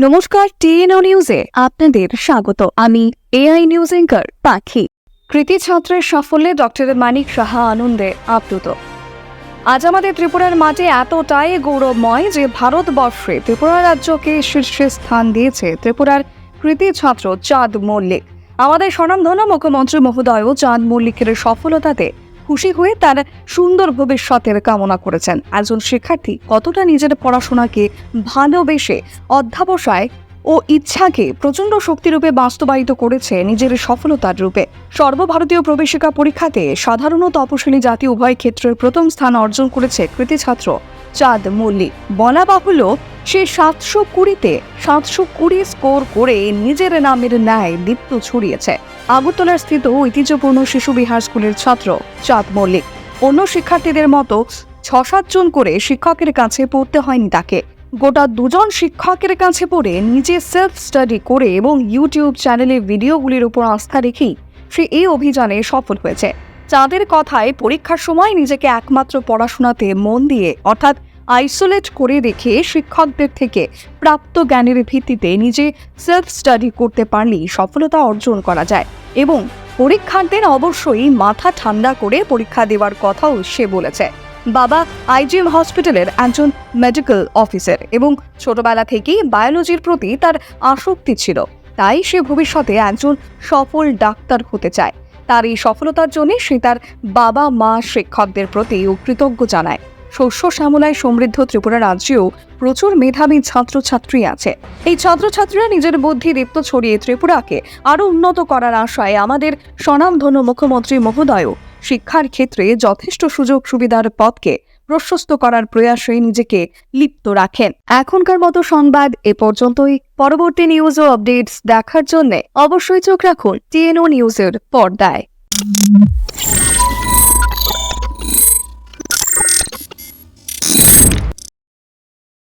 নমস্কার টিএনও নিউজে আপনাদের স্বাগত। আমি এআই নিউজ এঙ্কার পাখি। কৃতি ছাত্রের সাফল্যে ডক্টর মানিক সাহা আনন্দে আপ্লুত। আজ আমাদের ত্রিপুরার মাঠে এতটাই গৌরবময় যে ভারতবর্ষে ত্রিপুরা রাজ্যকে শীর্ষে স্থান দিয়েছে ত্রিপুরার কৃতি ছাত্র চাঁদ মল্লিক। আমাদের স্বনামধন্য মুখ্যমন্ত্রী মহোদয়ও চাঁদ মল্লিকের সফলতাতে খুশি হয়ে তার সুন্দর ভবিষ্যতের কামনা করেছেন। একজন শিক্ষার্থী কতটা নিজের পড়াশোনাকে ভালোবেসে, অধ্যাবসায় ও ইচ্ছাকে প্রচণ্ড শক্তিরূপে বাস্তবায়িত করেছে নিজের সফলতার রূপে। সর্বভারতীয় প্রবেশিকা পরীক্ষাতে সাধারণ তপশিলি জাতি উভয় ক্ষেত্রের প্রথম স্থান অর্জন করেছে কৃতি ছাত্র চাঁদ মল্লিক। বলা বাহুল্য, সে সাতশো কুড়িতে সাতশো কুড়ি স্কোর করে নিজের নামের ন্যায় দীপ্ত ছড়িয়েছে। আগরতলার স্থিত ঐতিহ্যপূর্ণ শিশু বিহার স্কুলের ছাত্র চাঁদ মল্লিক। অন্য শিক্ষার্থীদের মতো ছ সাতজন করে শিক্ষকের কাছে পড়তে হয়নি তাকে। গোটা দুজন শিক্ষকের কাছে পড়ে নিজে সেলফ স্টাডি করে এবং ইউটিউব চ্যানেলে ভিডিওগুলির উপর আস্থা রেখেই সে এই অভিযানে সফল হয়েছে। চাঁদের কথায় পরীক্ষার সময় নিজেকে একমাত্র পড়াশোনাতে মন দিয়ে, অর্থাৎ আইসোলেট করে রেখে শিক্ষকদের থেকে প্রাপ্ত জ্ঞানের ভিত্তিতে নিজে সেলফ স্টাডি করতে পারলেই সফলতা অর্জন করা যায় এবং পরীক্ষার্থীর অবশ্যই মাথা ঠান্ডা করে পরীক্ষা দেওয়ার কথাও সে বলেছে। বাবা আইজিএম হসপিটালের একজন মেডিকেল অফিসার এবং ছোটবেলা থেকেই বায়োলজির প্রতি তার আসক্তি ছিল। তাই সে ভবিষ্যতে একজন সফল ডাক্তার হতে চায়। তার এই সফলতার জন্য সে তার বাবা মা শিক্ষকদের প্রতি কৃতজ্ঞ জানায়। শস্য শ্যামলায় সমৃদ্ধ ত্রিপুরা রাজ্যেও প্রচুর মেধাবী ছাত্রছাত্রী আছে। এই ছাত্রছাত্রীরা নিজের বুদ্ধি দীপ্ত ছড়িয়ে ত্রিপুরাকে আরও উন্নত করার আশায় আমাদের স্বনামধন্য মুখ্যমন্ত্রী মহোদয়ও শিক্ষার ক্ষেত্রে যথেষ্ট সুযোগ সুবিধার পথকে প্রশস্ত করার প্রয়াসে নিজেকে লিপ্ত রাখেন। এখনকার মতো সংবাদ এ পর্যন্তই। পরবর্তী নিউজ ও আপডেটস দেখার জন্য অবশ্যই চোখ রাখুন টিএনও নিউজের পর্দায়।